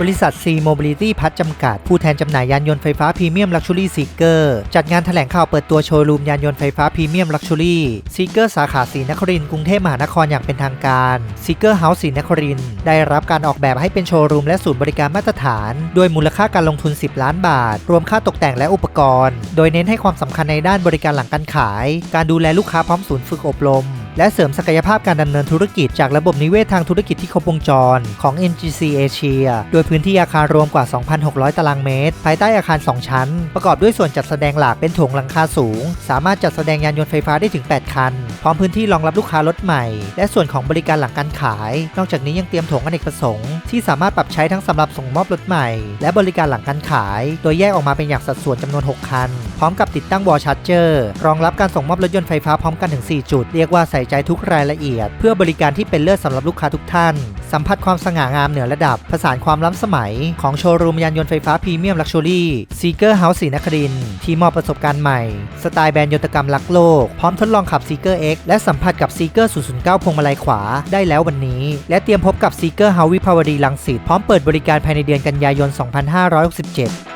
บริษัท C Mobility พัฒจำกัด ผู้แทนจำหน่ายยานยนต์ไฟฟ้าพรีเมียมลักชัวรี่ซีเกอร์จัดงานแถลงข่าวเปิดตัวโชว์รูมยานยนต์ไฟฟ้าพรีเมียมลักชัวรี่ซีเกอร์สาขาสีนครินทร์กรุงเทพมหานครอย่างเป็นทางการซีเกอร์เฮาส์สีนครินทร์ได้รับการออกแบบให้เป็นโชว์รูมและศูนย์บริการมาตรฐานด้วยมูลค่าการลงทุน 10 ล้านบาท รวมค่าตกแต่งและอุปกรณ์ โดยเน้นให้ความสำคัญในด้านบริการหลังการขาย การดูแลลูกค้าพร้อมศูนย์ฝึกอบรม และเสริมศักยภาพการดำเนินธุรกิจจากระบบนิเวศทางธุรกิจที่ครบวงจรของ NGC Asia โดยพื้นที่อาคารรวมกว่า 2,600 ตารางเมตร ภายใต้อาคาร 2 ชั้น ประกอบด้วยส่วนจัดแสดงหลักเป็นโถงหลังคาสูง สามารถจัดแสดงยานยนต์ไฟฟ้าได้ถึง 8 คัน พร้อมพื้นที่รองรับลูกค้ารถใหม่ และส่วนของบริการหลังการขาย นอกจากนี้ยังเตรียมโถงอเนกประสงค์ที่สามารถปรับใช้ทั้งสำหรับส่งมอบรถใหม่ และบริการหลังการขาย โดยแยกออกมาเป็นอย่างสัดส่วนจำนวน 6 คัน ร้อมกับติดตั้งวอลชาร์เจอร์รองรับการส่งมอบรถยนต์ไฟฟ้าพร้อมกันถึง 4 จุด เรียกว่าใส่ใจทุกรายละเอียด เพื่อบริการที่เป็นเลิศสำหรับลูกค้าทุกท่าน สัมผัสความสง่างามเหนือระดับ ผสานความล้ำสมัย ของโชว์รูมยานยนต์ไฟฟ้าพรีเมียมลักชัวรี่ซีเกอร์เฮาส์ศรีนครินที่มอบประสบการณ์ใหม่ สไตล์แบรนด์ยนตกรรมรักโลก พร้อมทดลองขับซีเกอร์ X และสัมผัสกับซีเกอร์009 พวงมาลัยขวาได้แล้ววันนี้ และเตรียมพบกับซีเกอร์เฮาวิภาวดีลังสิตพร้อมเปิดบริการภายในเดือนกันยายน 2567